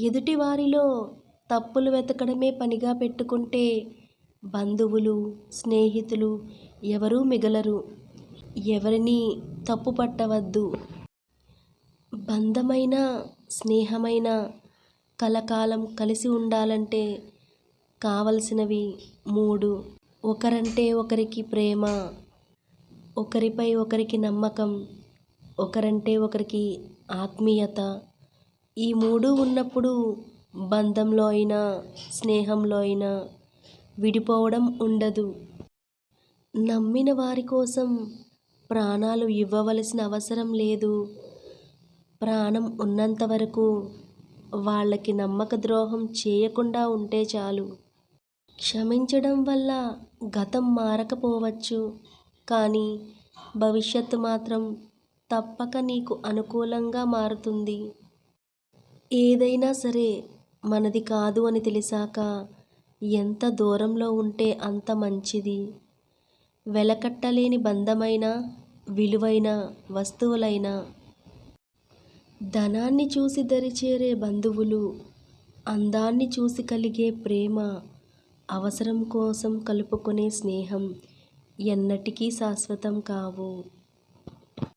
ఎదుటివారిలో తప్పులు వెతకడమే పనిగా పెట్టుకుంటే బంధువులు స్నేహితులు ఎవరూ మిగలరు. ఎవరినీ తప్పు పట్టవద్దు బంధమైన స్నేహమైన కలకాలం కలిసి ఉండాలంటే కావలసినవి మూడు. ఒకరంటే ఒకరికి ప్రేమ ఒకరిపై ఒకరికి నమ్మకం ఒకరంటే ఒకరికి ఆత్మీయత ఈ మూడు ఉన్నప్పుడు బంధంలో అయినా స్నేహంలో అయినా విడిపోవడం ఉండదు. నమ్మిన వారి కోసం ప్రాణాలు ఇవ్వవలసిన అవసరం లేదు. ప్రాణం ఉన్నంత వరకు వాళ్ళకి నమ్మక ద్రోహం చేయకుండా ఉంటే చాలు. క్షమించడం వల్ల గతం మారకపోవచ్చు. కానీ భవిష్యత్తు మాత్రం తప్పక నీకు అనుకూలంగా మారుతుంది. ఏదైనా సరే మనది కాదు అని తెలిసాక ఎంత దూరంలో ఉంటే అంత మంచిది. వెలకట్టలేని బంధమైన విలువైన వస్తువులైన ధనాన్ని చూసి దరిచేరే బంధువులు అందాన్ని చూసి కలిగే ప్రేమ అవసరం కోసం కలుపుకునే స్నేహం ఎన్నటికీ శాశ్వతం కావు.